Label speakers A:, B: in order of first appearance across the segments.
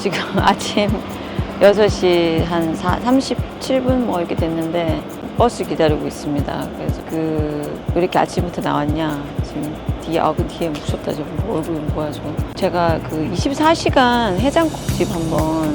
A: 지금 아침 6시 한 4, 37분 뭐 이렇게 됐는데 버스 기다리고 있습니다. 그래서 그, 왜 이렇게 아침부터 나왔냐. 지금 뒤에, 아, 그 뒤에 무섭다. 뭐 얼굴이 뭐야, 저거. 제가 그 24시간 해장국집 한번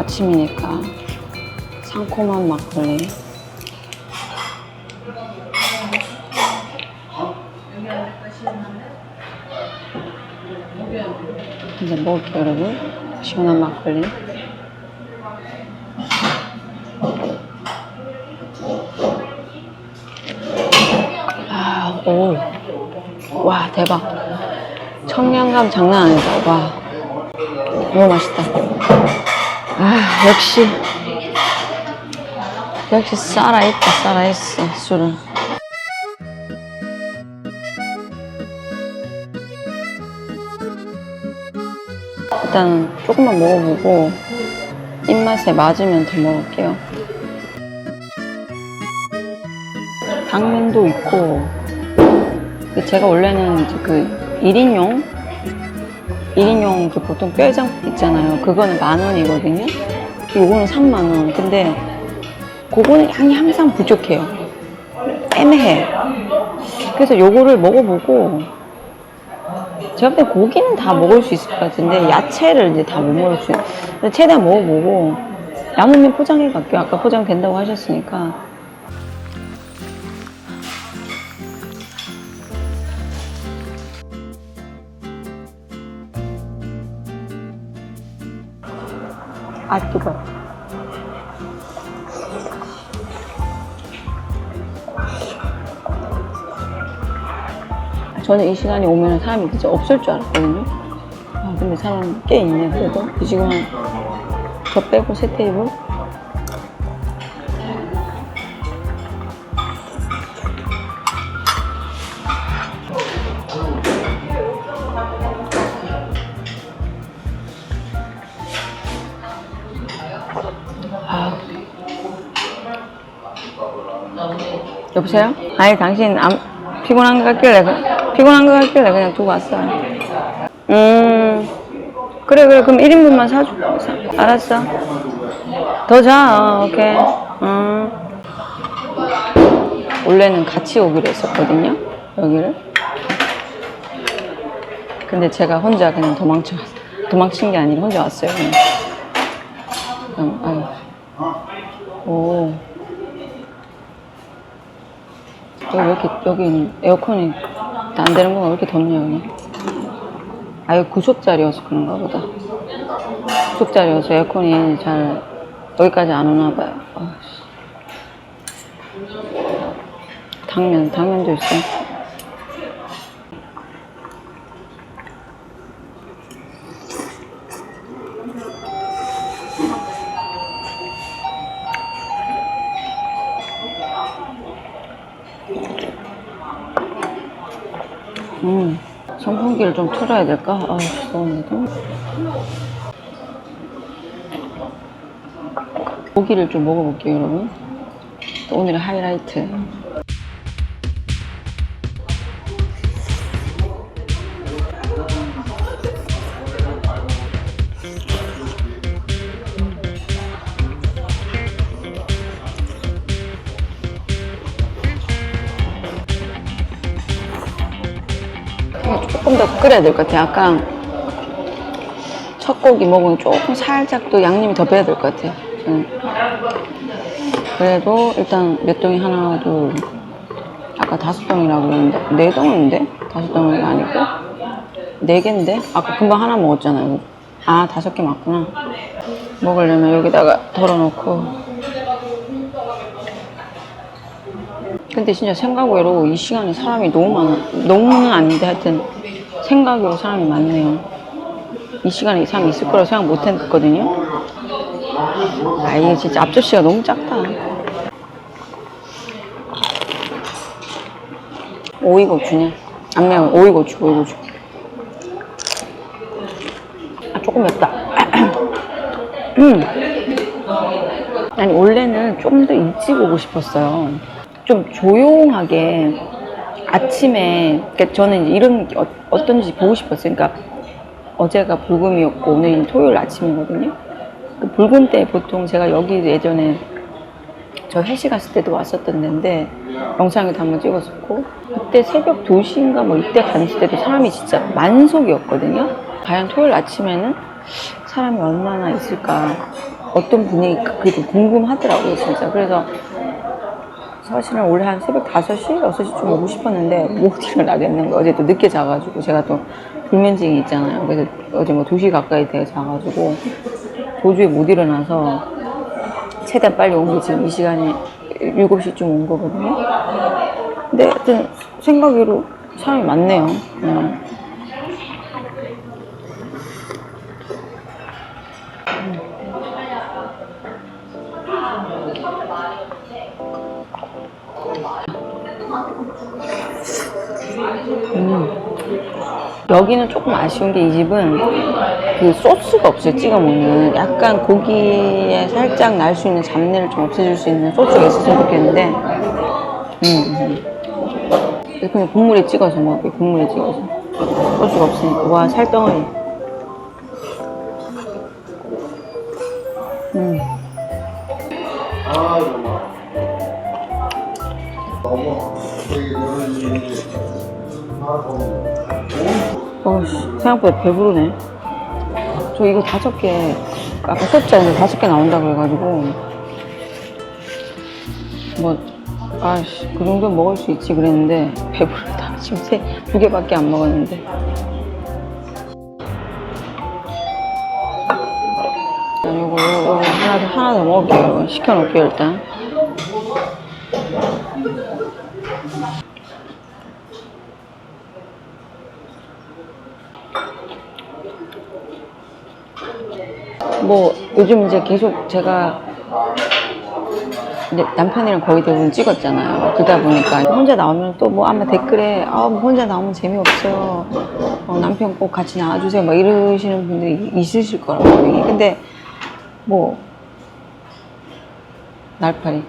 A: 아침이니까 상콤한 막걸리. 이제 먹을게요, 여러분. 시원한 막걸리. 아, 오. 와, 대박. 청량감 장난 아니다. 와. 너무 맛있다. 아, 역시. 역시 살아있다, 살아있어, 술은. 일단 조금만 먹어보고 입맛에 맞으면 더 먹을게요. 당면도 있고 그 제가 원래는 그 1인용 1인용 그 보통 뼈해장 있잖아요. 그거는 만 원이거든요. 요거는 3만 원. 근데 그거는 양이 항상 부족해요. 애매해. 그래서 요거를 먹어보고 제가 볼때 고기는 다 먹을 수 있을 것 같은데 야채를 이제 다 못 먹을 수 있어요. 최대한 먹어보고 남으면 포장해 갈게요. 아까 포장 된다고 하셨으니까. 아 뜨거. 저는 이 시간에 오면 사람이 진짜 없을 줄 알았거든요. 아 근데 사람 꽤 있네 그래도 지금 한 저 빼고 세 테이블. 여보세요? 아니 당신 안 피곤한 것 같길래 그- 피곤한 것 같길래 그냥 두고 왔어요. 음 그래 그래 그럼 1인분만 사줘. 사, 알았어. 더 자. 어, 오케이. 음. 원래는 같이 오기로 했었거든요. 여기를. 근데 제가 혼자 그냥 도망쳐 도망친 게 아니라 혼자 왔어요. 그냥. 그냥, 아유. 오. 여기 왜 이렇게, 여기 에어컨이 안 되는 건가? 왜 이렇게 덥냐, 여기? 아, 여기 구속자리여서 그런가 보다. 구속자리여서 에어컨이 잘, 여기까지 안 오나 봐요. 아씨. 당면, 당면도 있어. 선풍기를 좀 틀어야 될까? 아, 더운데도. 고기를 좀 먹어볼게요, 여러분. 또 오늘의 하이라이트. 조금 더 끓여야 될 것 같아요. 약간 첫 고기 먹으면 조금 살짝 또 양념이 더 배야 될 것 같아요. 저는. 그래도 일단 몇 동이 하나, 둘, 아까 다섯 동이라고 그랬는데 네 동인데 다섯 동이 아니고 네 개인데 아까 금방 하나 먹었잖아요. 아 다섯 개 맞구나. 먹으려면 여기다가 덜어놓고. 근데 진짜 생각외로 이 시간에 사람이 너무 많아. 너무는 아닌데 하여튼 생각외로 사람이 많네요. 이 시간에 이 사람이 있을 거라고 생각 못 했거든요. 아, 이게 진짜 앞접시가 너무 작다. 오이고추네. 안 매워. 오이고추, 오이고추. 아, 조금 맵다. 음. 아니, 원래는 좀 더 일찍 오고 싶었어요. 좀 조용하게 아침에, 그러니까 저는 이런 게 어, 어떤지 보고 싶었어요. 그러니까 어제가 불금이었고 오늘이 토요일 아침이거든요. 그 불금 때 보통 제가 여기 예전에 저 회식 갔을 때도 왔었던 데인데 영상에도 한번 찍었었고 그때 새벽 2시인가 뭐 이때 갔을 때도 사람이 진짜 만석이었거든요. 과연 토요일 아침에는 사람이 얼마나 있을까 어떤 분위기가 그게 좀 궁금하더라고요 진짜. 그래서 사실은 원래 한 새벽 5시, 6시쯤 오고 싶었는데 못 일어나겠는 거예요. 어제 또 늦게 자가지고 제가 또 불면증이 있잖아요. 그래서 어제 뭐 2시 가까이 돼 자가지고 도저히 못 일어나서 최대한 빨리 온 게 지금 이 시간에 7시쯤 온 거거든요. 근데 하여튼 생각외로 사람이 많네요. 음. 여기는 조금 아쉬운 게 이 집은 그 소스가 없어요. 찍어 먹는 약간 고기에 살짝 날 수 있는 잡내를 좀 없애줄 수 있는 소스가 있었으면 좋겠는데 음, 음. 그냥 국물에 찍어서 먹을게요. 국물에 찍어서 소스가 없으니까 와 살덩어리 음.
B: 아 너무 되게 너는 아 너무
A: 어우씨, 생각보다 배부르네. 저 이거 다섯 개, 아까 썼잖아요. 다섯 개 나온다고 해가지고. 뭐, 아씨, 그 정도 먹을 수 있지 그랬는데, 배부르다. 지금 세, 두 개밖에 안 먹었는데. 요거 하나, 더- 하나 더 먹을게요. 시켜놓을게요, 일단. 뭐 요즘 이제 계속 제가 이제 남편이랑 거의 대부분 찍었잖아요. 그러다 보니까 혼자 나오면 또 뭐 아마 댓글에 아, 뭐 혼자 나오면 재미없어요. 어, 남편 꼭 같이 나와주세요. 막 이러시는 분들이 있으실 거라고요. 근데 뭐 날파리.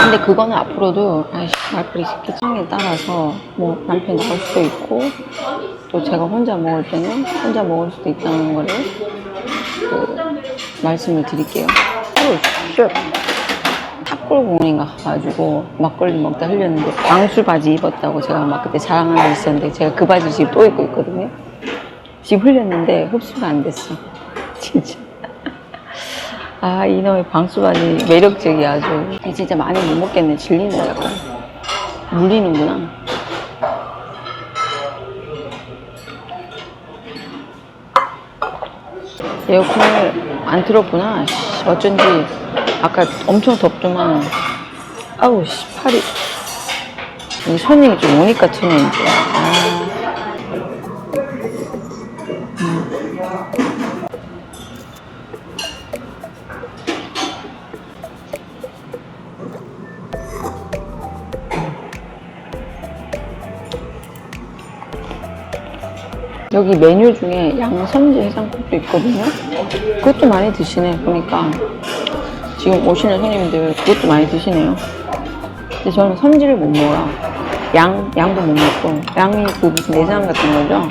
A: 근데 그거는 앞으로도 아이씨 말풀이 취향에 따라서 뭐 남편 나올 수도 있고 또 제가 혼자 먹을 때는 혼자 먹을 수도 있다는 거를 그 말씀을 드릴게요. 탑골공원인가 가가지고 막걸리 먹다 흘렸는데 방수 바지 입었다고 제가 막 그때 자랑하는 게 있었는데 제가 그 바지 지금 또 입고 있거든요. 지금 흘렸는데 흡수가 안 됐어. 진짜. 아, 이놈의 방수 바지 매력적이야, 아주. 진짜 많이 못 먹겠네. 질리네, 약간. 물리는구나. 에어컨을 안 틀었구나. 씨, 어쩐지 아까 엄청 덥더만. 아우, 씨, 팔이. 이 손님이 좀 오니까 트네, 이제. 아. 여기 메뉴 중에 양선지 해장국도 있거든요. 그것도 많이 드시네, 보니까. 지금 오시는 손님들 그것도 많이 드시네요. 근데 저는 선지를 못 먹어요. 양, 양도 못 먹고. 양이 그 무슨 내장 같은 거죠?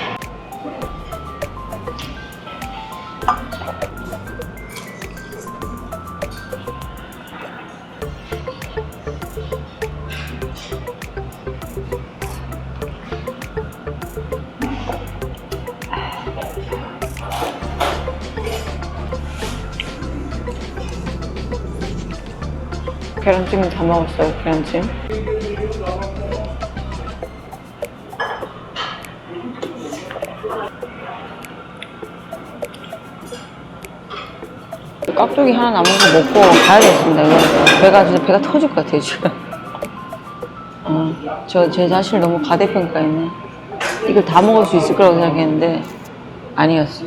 A: 계란찜은 다 먹었어요, 계란찜. 깍두기 하나 남은 거 먹고 가야겠습니다. 이거 배가 진짜 배가 터질 것 같아요 지금. 어, 저제 자신을 너무 과대평가했네. 이걸 다 먹을 수 있을 거라고 생각했는데 아니었어.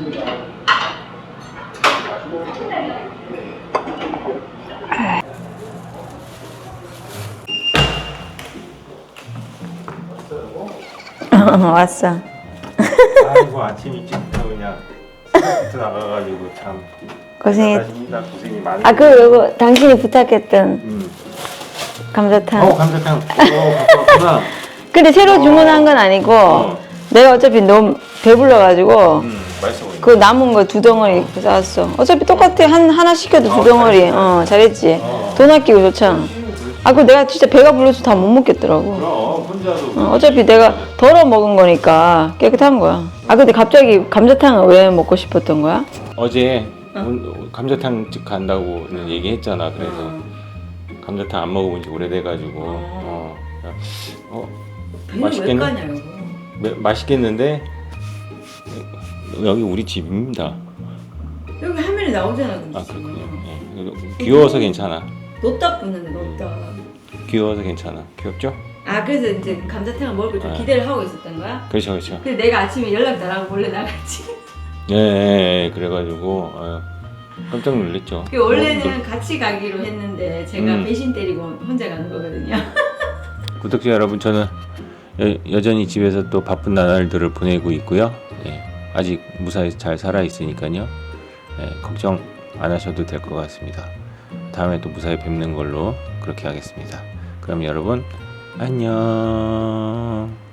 A: 왔어.
C: 아이고 아침 일찍부터 그냥 부터 나가가지고 참
A: 고생했.
C: 고생했습니다 고생이 많으
A: 아, 그, 요거, 당신이 부탁했던
C: 음.
A: 감자탕.
C: 어 감자탕 어 갖고 왔구나
A: 근데 새로 주문한 건 아니고,
C: 어.
A: 내가 어차피 너무 배불러가지고,
C: 음 맛있어 보인다
A: 그 남은 거 두 덩어리 싸왔어. 어차피 똑같아. 한, 하나 시켜도 두
C: 어,
A: 덩어리. 어, 잘했지.
C: 어.
A: 돈 아끼고 좋잖아. 아, 그 내가 진짜 배가 불러서 다못 먹겠더라고.
C: 그럼 혼자도
A: 어, 어차피 내가 덜어 먹은 거니까 깨끗한 거야. 아, 근데 갑자기 감자탕을 왜 먹고 싶었던 거야?
C: 어제 온- 감자탕 집 간다고는 얘기했잖아 그래서. 감자탕 안 먹어본 지 오래돼가지고. 어, 어 맛있겠네. 매- 맛있겠는데? 여기 우리 집입니다.
A: 여기 화면에 나오잖아,
C: 아 그렇군요. 예. 귀여워서 괜찮아
A: 노딱 붙는데, 노딱.
C: 귀여워서 괜찮아 귀엽죠?
A: 아, 그래서 이제 감자탕을 먹을 걸 좀
C: 네.
A: 기대를 하고 있었던 거야?
C: 그렇죠 그렇죠
A: 근데 내가 아침에 연락 안 하고 몰래 나갔지.
C: 예, 예, 예, 그래가지고 어, 깜짝 놀랐죠
A: 그 원래는 같이 가기로 했는데 제가
C: 음.
A: 배신 때리고 혼자 가는 거거든요.
C: 구독자 여러분 저는 여, 전히 집에서 또 바쁜 나날들을 보내고 있고요. 예, 아직 무사히 잘 살아 있으니까요. 예, 걱정 안 하셔도 될 것 같습니다. 다음에 또 무사히 뵙는 걸로 그렇게 하겠습니다. 그럼 여러분 안녕.